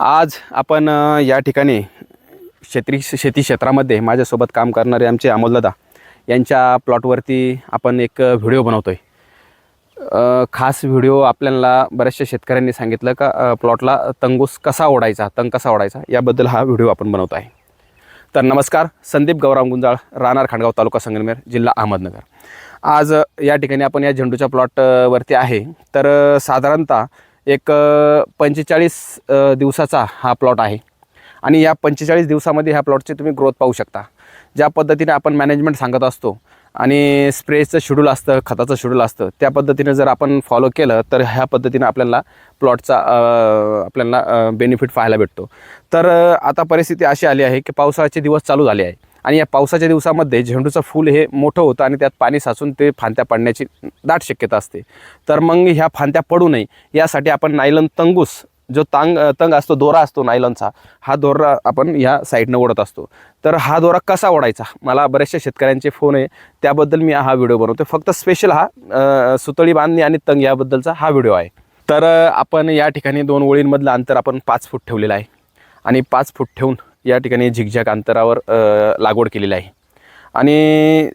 आज आपण या ठिकाणी शेती शेती क्षेत्रामध्ये माझ्यासोबत काम करणारे आमचे अमोलदादा यांच्या प्लॉटवरती आपण एक व्हिडिओ बनवतो आहे खास व्हिडिओ आपल्याला बऱ्याचशा शेतकऱ्यांनी सांगितलं का प्लॉटला तंगूस कसा ओढायचा तंग कसा ओढायचा याबद्दल हा व्हिडिओ आपण बनवत आहे. तर नमस्कार संदीप गौराम गुंजाळ राहणार खांडगाव तालुका संगमेर जिल्हा अहमदनगर. आज या ठिकाणी आपण या झेंडूच्या प्लॉटवरती आहे. तर साधारणतः एक पंचेचाळीस दिवसाचा हा प्लॉट आहे. आणि या पंचेचाळीस दिवसामध्ये ह्या प्लॉटची तुम्ही ग्रोथ पाहू शकता. ज्या पद्धतीने आपण मॅनेजमेंट सांगत असतो आणि स्प्रेचं शेड्यूल असतं खताचं शेड्यूल असतं त्या पद्धतीने जर आपण फॉलो केलं तर ह्या पद्धतीने आपल्याला प्लॉटचा आपल्याला बेनिफिट पाहायला भेटतो. तर आता परिस्थिती अशी आली आहे की पावसाळ्याचे दिवस चालू झाले आहे. आणि या पावसाच्या दिवसामध्ये झेंडूचं फूल हे मोठं होतं आणि त्यात पाणी साचून ते फांद्या पडण्याची दाट शक्यता असते. तर मग ह्या फांद्या पडू नये यासाठी आपण नायलन तंगूस जो तांग तंग असतो दोरा असतो नायलॉनचा हा दोरा आपण ह्या साईडनं ओढत असतो. तर हा दोरा कसा ओढायचा? मला बऱ्याचशा शेतकऱ्यांचे फोन आहे त्याबद्दल मी हा व्हिडिओ बनवतो फक्त स्पेशल हा सुतळी बांधणी आणि तंग याबद्दलचा हा व्हिडिओ आहे. तर आपण या ठिकाणी दोन ओळींमधलं अंतर आपण पाच फूट ठेवलेलं आहे. आणि पाच फूट ठेवून या ठिकाणी झिकझॅक अंतरावर लागवड केलेली आहे. आणि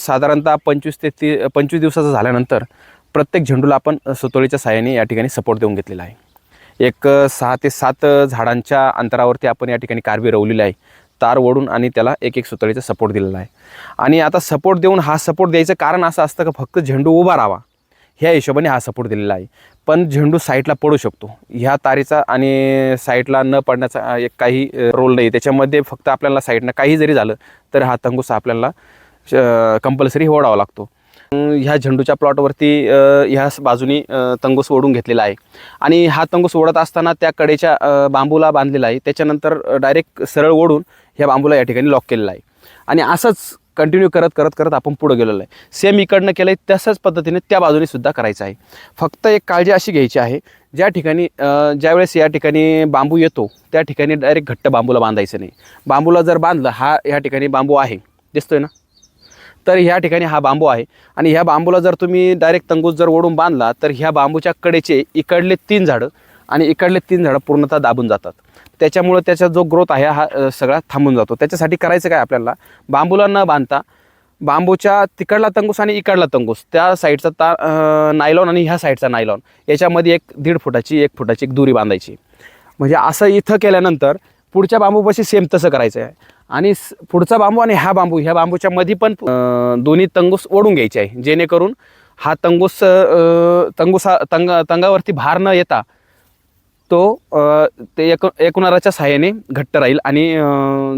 साधारणतः पंचवीस ते ती पंचवीस दिवसाचं झाल्यानंतर प्रत्येक झेंडूला आपण सुतळीच्या साहाय्याने या ठिकाणी सपोर्ट देऊन घेतलेला आहे. एक सहा ते सात झाडांच्या अंतरावरती आपण या ठिकाणी कारबी रवलेली आहे. तार ओढून आणि त्याला एक एक सुतळीचा सपोर्ट दिलेला आहे. आणि आता सपोर्ट देऊन हा सपोर्ट द्यायचं कारण असं असतं का फक्त झेंडू उभा राहावा. ह्या हिशोबाने हा सपोर्ट दिलेला आहे. पण झेंडू साईडला पडू शकतो. ह्या तारीचा आणि साईडला न पडण्याचा एक काही रोल नाही. त्याच्यामध्ये फक्त आपल्याला साईडनं काही जरी झालं तर हा तंगूस आपल्याला कंपल्सरी ओढावा लागतो. ह्या झेंडूच्या प्लॉटवरती ह्या बाजूनी तंगूस ओढून घेतलेला आहे. आणि हा तंगूस ओढत असताना त्या कडेच्या बांबूला बांधलेला आहे. त्याच्यानंतर डायरेक्ट सरळ ओढून ह्या बांबूला या ठिकाणी लॉक केलेला आहे. आणि असंच कंटिन्यू करत करत करत आपण पुढं गेलेलो आहे. सेम इकडनं केलं आहे तसंच पद्धतीने त्या बाजूने सुद्धा करायचं आहे. फक्त एक काळजी अशी घ्यायची आहे ज्या ठिकाणी ज्यावेळेस या ठिकाणी बांबू येतो त्या ठिकाणी डायरेक्ट घट्ट बांबूला बांधायचं नाही. बांबूला जर बांधलं हा ह्या ठिकाणी बांबू आहे. दिसतोय ना? तर ह्या ठिकाणी हा बांबू आहे. आणि ह्या बांबूला जर तुम्ही डायरेक्ट तंगूस जर ओढून बांधला तर ह्या बांबूच्या कडेचे इकडले तीन झाडं आणि इकडले तीन झाडं पूर्णतः दाबून जातात. त्याच्यामुळं त्याचा जो ग्रोथ आहे हा सगळा थांबून जातो. त्याच्यासाठी करायचं काय आपल्याला? बांबूला न बांधता बांबूच्या तिकडला तंगूस आणि इकडला तंगूस. त्या साईडचा ता नायलॉन आणि ह्या साईडचा नायलॉन याच्यामध्ये एक दीड फुटाची एक फुटाची एक दुरी बांधायची. म्हणजे असं इथं केल्यानंतर पुढच्या बांबूपाशी सेम तसं करायचं आहे. आणि पुढचा बांबू आणि हा बांबू ह्या बांबूच्या मध्ये पण दोन्ही तंगूस ओढून घ्यायचे आहे. जेणेकरून हा तंगूस तंगूसा तंग तंगावरती भार न येता तो ते एक एकूणाच्या सहाय्याने घट्ट राहील आणि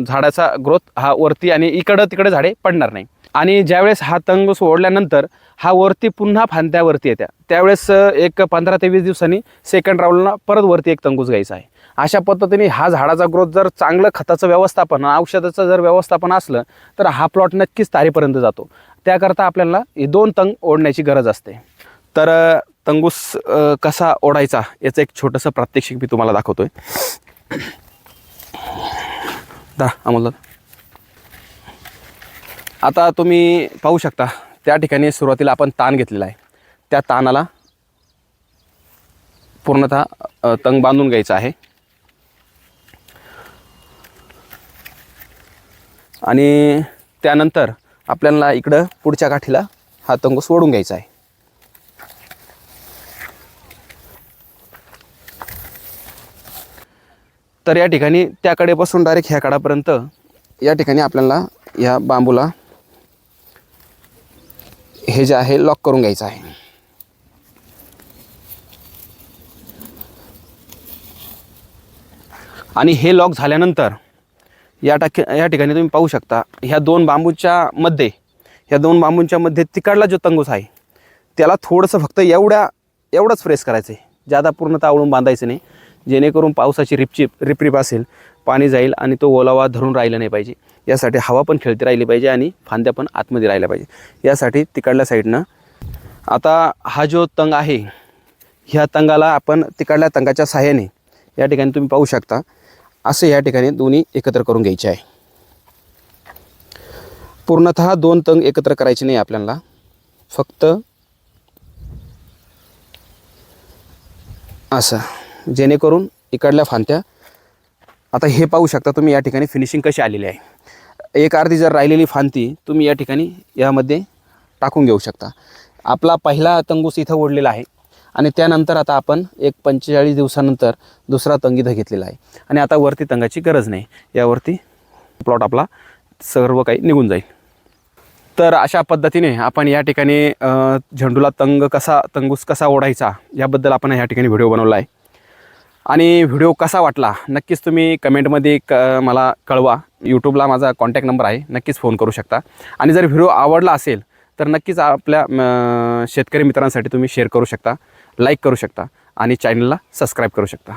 झाडाचा ग्रोथ हा वरती आणि इकडं तिकडे झाडे पडणार नाही. आणि ज्यावेळेस हा तंगूस ओढल्यानंतर हा वरती पुन्हा फांद्यावरती येत्या. त्यावेळेस एक पंधरा ते वीस दिवसांनी सेकंड राऊंडला परत वरती एक तंगूस घ्यायचा आहे. अशा पद्धतीने हा झाडाचा ग्रोथ जर चांगलं खताचं व्यवस्थापन औषधाचं जर व्यवस्थापन असलं तर हा प्लॉट नक्कीच तारीपर्यंत जातो. त्याकरता आपल्याला हे दोन तंग ओढण्याची गरज असते. तर तंगूस कसा ओढायचा याचं एक छोटंसं प्रात्यक्षिक मी तुम्हाला दाखवतोय. दा अमोल आता तुम्ही पाहू शकता त्या ठिकाणी सुरुवातीला आपण ताण घेतलेला आहे. त्या ताणाला पूर्णतः तंग बांधून घ्यायचा आहे. आणि त्यानंतर आपल्याला इकडं पुढच्या काठीला हा तंगूस ओढून घ्यायचा आहे. तर या ठिकाणी त्याकडे बसून डायरेक्ट ह्या काडापर्यंत या ठिकाणी आपल्याला या बांबूला हे जे आहे लॉक करून घ्यायचं आहे. आणि हे लॉक झाल्यानंतर या टाके या ठिकाणी तुम्ही पाहू शकता ह्या दोन बांबूच्या मध्ये ह्या दोन बांबूंच्या मध्ये तिकडला जो तंगूस आहे त्याला थोडंसं फक्त एवढ्या एवढंच प्रेस करायचं आहे जादा पूर्णतः आवळून बांधायचं नाही. जेणेकरून पावसाची रिपचिप रिपरिप असेल पाणी जाईल आणि तो ओलावा धरून राहिला नाही पाहिजे. यासाठी हवा पण खेळती राहिली पाहिजे आणि फांद्या पण आतमध्ये राहिल्या पाहिजे. यासाठी तिकडल्या साईडनं आता हा जो तंग आहे ह्या तंगाला आपण तिकडल्या तंगाच्या सहाय्याने या ठिकाणी तुम्ही पाहू शकता. असे या ठिकाणी दोन्ही एकत्र करून घ्यायचे आहे. पूर्णतः दोन तंग एकत्र करायचे नाही आपल्याला. फक्त असं. जेणेकरून इकडल्या फांत्या आता हे पाहू शकता तुम्ही या ठिकाणी फिनिशिंग कशी आलेली आहे. एक अर्धी जर राहिलेली फांती तुम्ही या ठिकाणी यामध्ये टाकून घेऊ शकता. आपला पहिला तंगूस इथं ओढलेला आहे आणि त्यानंतर आता आपण एक पंचेचाळीस दिवसानंतर दुसरा तंग इथं घेतलेला आहे. आणि आता वरती तंगाची गरज नाही. यावरती प्लॉट आपला सर्व काही निघून जाईल. तर अशा पद्धतीने आपण या ठिकाणी झेंडूला तंग कसा तंगूस कसा ओढायचा याबद्दल आपण या ठिकाणी व्हिडिओ बनवला आहे. आणि व्हिडिओ कसा वाटला? नक्कीच तुम्ही कमेंटमध्ये क मला कळवा. यूट्यूबला माझा कॉन्टॅक्ट नंबर आहे. नक्कीच फोन करू शकता. आणि जर व्हिडिओ आवडला असेल तर नक्कीच आपल्या शेतकरी मित्रांसाठी तुम्ही शेअर करू शकता लाईक करू शकता आणि चॅनलला सबस्क्राईब करू शकता.